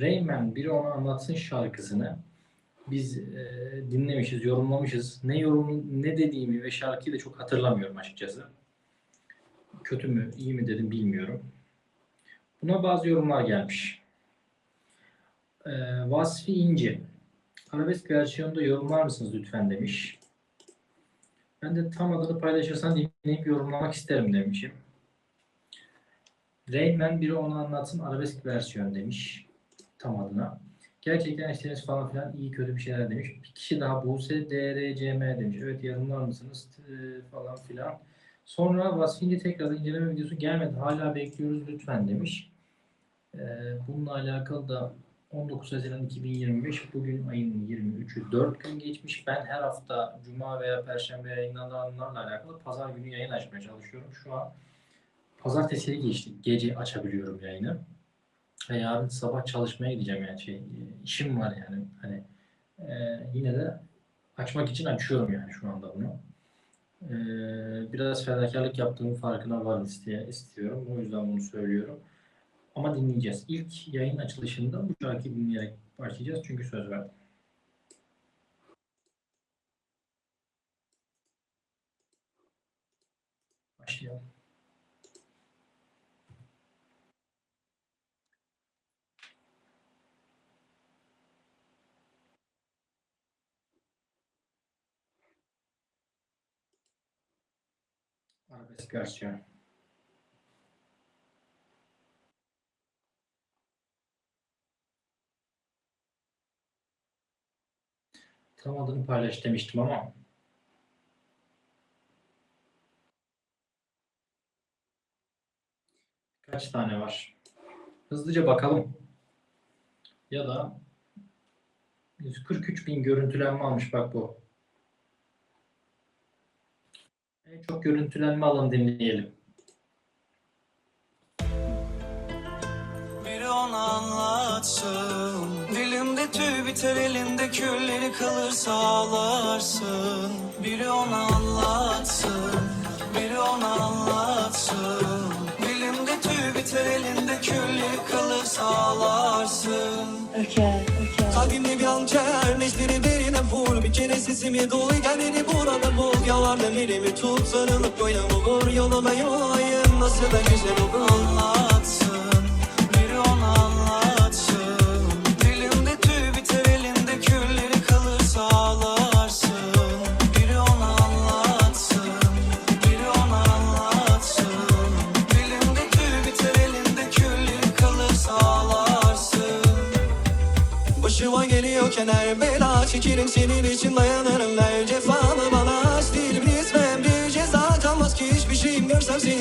Rayman biri ona anlatsın şarkısını biz e, dinlemişiz, yorumlamışız. Ne yorum ne dediğimi ve şarkıyı da çok hatırlamıyorum açıkçası. Kötü mü, iyi mi dedim bilmiyorum. Buna bazı yorumlar gelmiş. E, Vasfi İnci arabesk versiyonda yorumlar mısınız lütfen demiş. Ben de tam adını paylaşırsan dinleyip yorumlamak isterim demişim. Rainman biri onu anlatsın arabesk versiyon demiş tam adına. Gerçekten işleriniz falan filan iyi kötü bir şeyler demiş. Bir kişi daha Buse DRCM demiş. Evet yorumlar mısınız falan filan. Sonra Vasfinci tekrar inceleme videosu gelmedi. Hala bekliyoruz lütfen demiş. Ee, bununla alakalı da 19 Haziran 2025 bugün ayın 23'ü 4 gün geçmiş. Ben her hafta Cuma veya Perşembe yayınlananlarla alakalı Pazar günü yayın açmaya çalışıyorum. Şu an Pazartesiye geçtik. Gece açabiliyorum yayını. Ve yarın sabah çalışmaya gideceğim yani şey işim var yani hani e, yine de açmak için açıyorum yani şu anda bunu. E, biraz fedakarlık yaptığımın farkına varım isteye, istiyorum. O yüzden bunu söylüyorum. Ama dinleyeceğiz. İlk yayın açılışında bu şarkıyı dinleyerek başlayacağız çünkü söz verdim. Başlayalım. Arabesk versiyon. Tam adını paylaş demiştim ama kaç tane var? Hızlıca bakalım. Ya da 143 bin görüntülenme almış bak bu. En çok görüntülenme alın dinleyelim. Biri ona anlatsın. Dilimde tüy biter elinde külleri kalır sağlarsın. Biri ona anlatsın. Biri ona anlatsın. Dilimde tüy biter elinde külleri kalır sağlarsın. Öker, öker. Kalbimde bir hançer Bir kere sesimi duy gel burada bul. Yalandan elimi tut sarılıp boynumu vur Yoluma yolayım nasıl da güzel olur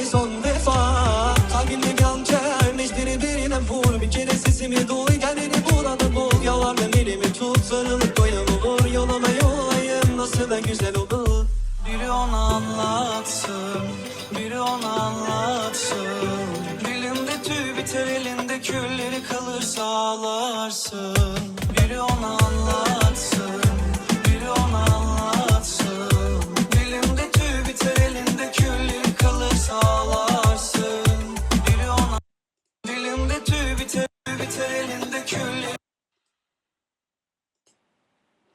son defa. Kalbimde bir hançer neşteri derine vur Bir kere sesimi duy gel beni burada bul. Yalandan elimi tut sarılıp boynumu vur Yoluma yolayım nasıl da güzel olur. Biri ona anlatsın Biri ona anlatsın. Dilimde tüy biter elinde külleri kalır sağlarsın. Biri ona anlatsın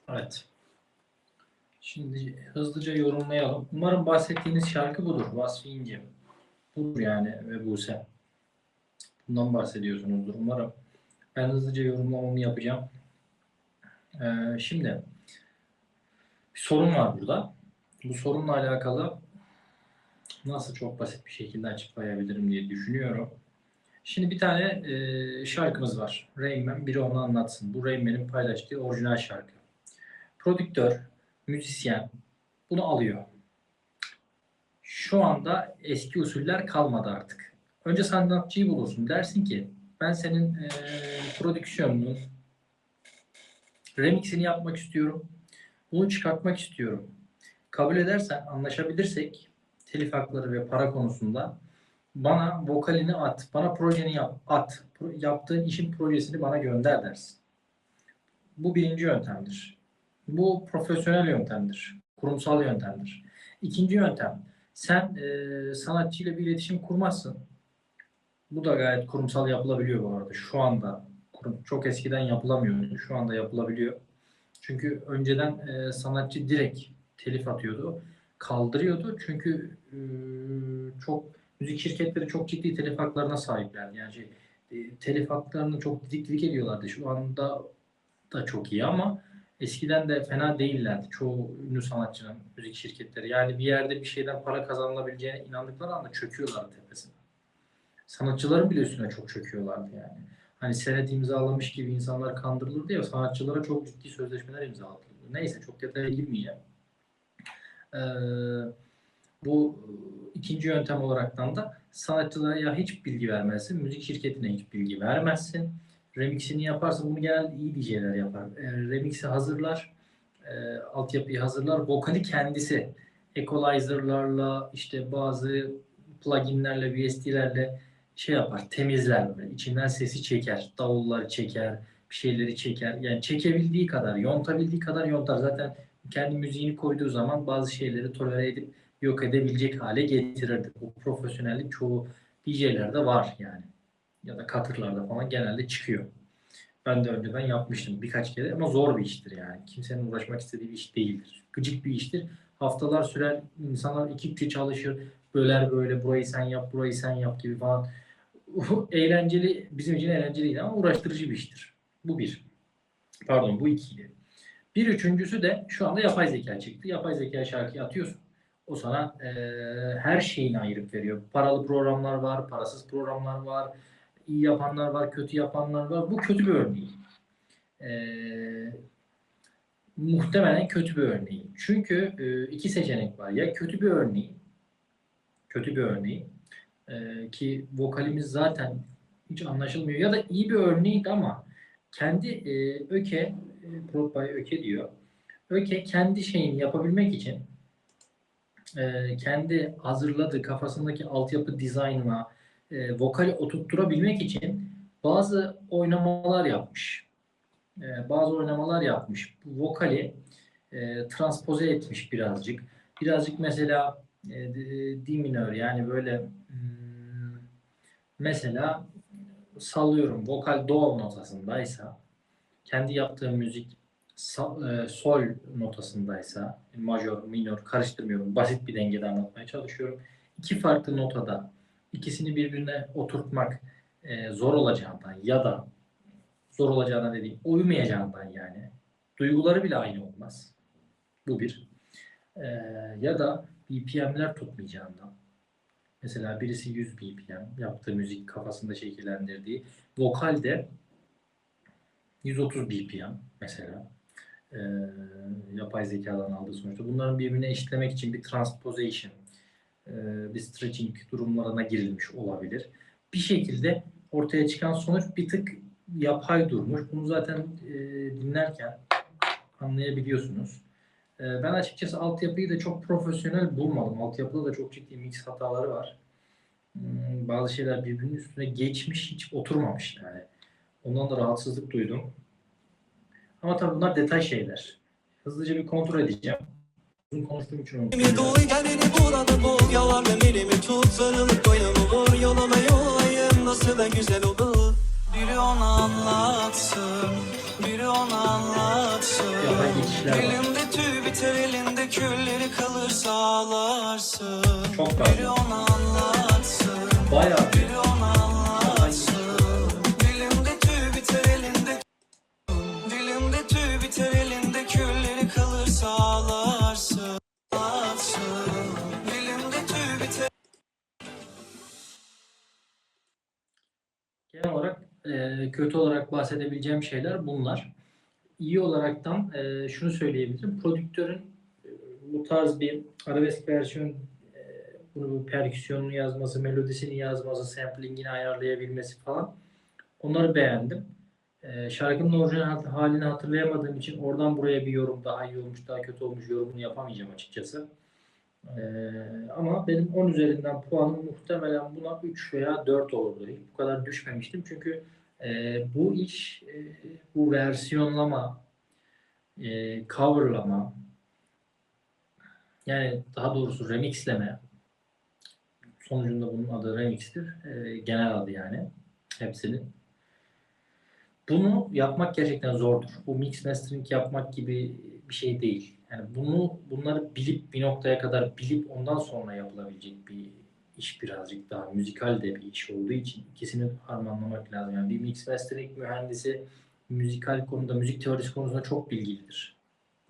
Evet. Şimdi hızlıca yorumlayalım. Umarım bahsettiğiniz şarkı budur. Vasfi İnce. Budur yani ve Buse. Bundan bahsediyorsunuzdur umarım. Ben hızlıca yorumlamamı yapacağım. Ee, şimdi bir sorun var burada. Bu sorunla alakalı nasıl çok basit bir şekilde açıklayabilirim diye düşünüyorum. Şimdi bir tane e, şarkımız var. Rayman biri onu anlatsın. Bu Rayman'in paylaştığı orijinal şarkı. Prodüktör, müzisyen bunu alıyor. Şu anda eski usuller kalmadı artık. Önce sanatçıyı bulursun. Dersin ki ben senin e, prodüksiyonunun remixini yapmak istiyorum. Bunu çıkartmak istiyorum. Kabul edersen, anlaşabilirsek telif hakları ve para konusunda bana vokalini at, bana projeni yap, at. Yaptığın işin projesini bana gönder dersin. Bu birinci yöntemdir. Bu profesyonel yöntemdir. Kurumsal yöntemdir. İkinci yöntem, sen e, sanatçıyla bir iletişim kurmazsın. Bu da gayet kurumsal yapılabiliyor bu arada. Şu anda. Çok eskiden yapılamıyordu. Şu anda yapılabiliyor. Çünkü önceden e, sanatçı direkt telif atıyordu. Kaldırıyordu. Çünkü e, çok müzik şirketleri çok ciddi telif haklarına sahiplerdi. Yani şey, e, telif haklarını çok didik didik ediyorlardı. Şu anda da çok iyi ama eskiden de fena değillerdi. Çoğu ünlü sanatçının müzik şirketleri. Yani bir yerde bir şeyden para kazanılabileceğine inandıkları anda çöküyorlardı tepesine. Sanatçıların bile üstüne çok çöküyorlardı yani. Hani senet imzalamış gibi insanlar kandırılırdı ya sanatçılara çok ciddi sözleşmeler imzalatıldı. Neyse çok detaya girmeyeceğim. Ee, bu ikinci yöntem olaraktan da sanatçılara ya hiç bilgi vermezsin, müzik şirketine hiç bilgi vermezsin. Remixini yaparsın, bunu genelde iyi DJ'ler yapar. E, remix'i hazırlar, e, altyapıyı hazırlar, vokali kendisi equalizer'larla işte bazı pluginlerle, VST'lerle şey yapar, temizler böyle. İçinden sesi çeker, davulları çeker, bir şeyleri çeker. Yani çekebildiği kadar, yontabildiği kadar yontar. Zaten kendi müziğini koyduğu zaman bazı şeyleri tolere edip yok edebilecek hale getirirdi. Bu profesyonellik çoğu DJ'lerde var yani. Ya da katırlarda falan genelde çıkıyor. Ben de önceden yapmıştım birkaç kere ama zor bir iştir yani. Kimsenin uğraşmak istediği bir iş değildir. Gıcık bir iştir. Haftalar sürer, insanlar ekipçe çalışır, böler böyle burayı sen yap, burayı sen yap gibi falan. eğlenceli, bizim için eğlenceliydi ama uğraştırıcı bir iştir. Bu bir. Pardon bu ikiydi. Bir üçüncüsü de şu anda yapay zeka çıktı. Yapay zeka şarkıyı atıyorsun. O sana e, her şeyini ayırıp veriyor. Paralı programlar var, parasız programlar var, iyi yapanlar var, kötü yapanlar var. Bu kötü bir örneği. E, muhtemelen kötü bir örneği. Çünkü e, iki seçenek var. Ya kötü bir örneği, kötü bir örneği e, ki vokalimiz zaten hiç anlaşılmıyor ya da iyi bir örneğiydi ama kendi e, öke, e, öke diyor. Öke kendi şeyini yapabilmek için e, kendi hazırladığı kafasındaki altyapı dizaynına e, vokali oturtturabilmek için bazı oynamalar yapmış. E, bazı oynamalar yapmış. Bu vokali e, transpoze etmiş birazcık. Birazcık mesela e, D D minör yani böyle hmm, mesela sallıyorum vokal do notasındaysa kendi yaptığı müzik e, sol notasındaysa majör, minör karıştırmıyorum. Basit bir dengede anlatmaya çalışıyorum. İki farklı notada ikisini birbirine oturtmak e, zor olacağından ya da zor olacağından dediğim uymayacağından yani duyguları bile aynı olmaz. Bu bir. E, ya da BPM'ler tutmayacağından. Mesela birisi 100 BPM yaptığı müzik kafasında şekillendirdiği vokalde 130 BPM mesela e, yapay zekadan aldığı sonuçta. Bunların birbirine eşitlemek için bir transposition, bir stretching durumlarına girilmiş olabilir. Bir şekilde ortaya çıkan sonuç bir tık yapay durmuş. Bunu zaten e, dinlerken anlayabiliyorsunuz. E, ben açıkçası altyapıyı da çok profesyonel bulmadım. Altyapıda da çok ciddi mix hataları var. Hmm, bazı şeyler birbirinin üstüne geçmiş, hiç oturmamış yani. Ondan da rahatsızlık duydum. Ama tabii bunlar detay şeyler. Hızlıca bir kontrol edeceğim. Uzun konuştuğum için. Geçişler var. Elimde tüy biter elinde külleri kalırsa ağlarsın Çok Biri fazla. ona anlatsın Bayağı bir Biri ona anlatsın Dilimde tüy biter elinde Dilimde tüy biter elinde külleri kalırsa ağlarsın Ağlarsın Dilimde tüy biter Genel olarak e, kötü olarak bahsedebileceğim şeyler bunlar. İyi olaraktan e, şunu söyleyebilirim. Prodüktörün e, bu tarz bir arabesk versiyon e, bunu perküsyonunu yazması, melodisini yazması, samplingini ayarlayabilmesi falan onları beğendim. E, şarkının orijinal halini hatırlayamadığım için oradan buraya bir yorum daha iyi olmuş, daha kötü olmuş yorumunu yapamayacağım açıkçası. Ee, ama benim 10 üzerinden puanım muhtemelen buna 3 veya 4 olurdu. Bu kadar düşmemiştim çünkü e, bu iş, e, bu versiyonlama, e, coverlama, yani daha doğrusu remixleme, sonucunda bunun adı remixtir, e, genel adı yani hepsinin. bunu yapmak gerçekten zordur. Bu mix mastering yapmak gibi bir şey değil. Yani bunu bunları bilip bir noktaya kadar bilip ondan sonra yapılabilecek bir iş birazcık daha müzikal de bir iş olduğu için ikisini harmanlamak lazım. Yani bir mix mastering mühendisi müzikal konuda, müzik teorisi konusunda çok bilgilidir.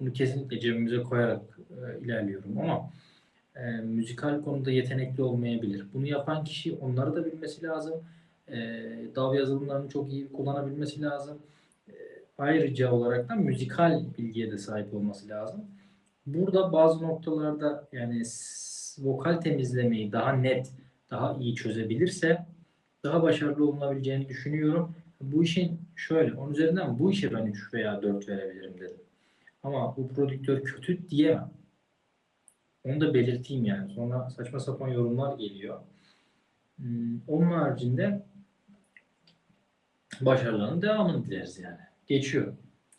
Bunu kesinlikle cebimize koyarak e, ilerliyorum ama e, müzikal konuda yetenekli olmayabilir. Bunu yapan kişi onları da bilmesi lazım. E, DAW yazılımlarını çok iyi kullanabilmesi lazım. E, ayrıca olarak da müzikal bilgiye de sahip olması lazım. Burada bazı noktalarda yani vokal temizlemeyi daha net, daha iyi çözebilirse daha başarılı olunabileceğini düşünüyorum. Bu işin şöyle, onun üzerinden bu işe ben 3 veya 4 verebilirim dedim. Ama bu prodüktör kötü diyemem. Onu da belirteyim yani. Sonra saçma sapan yorumlar geliyor. Hmm, Onun haricinde başarılarının devamını dileriz yani. Geçiyorum.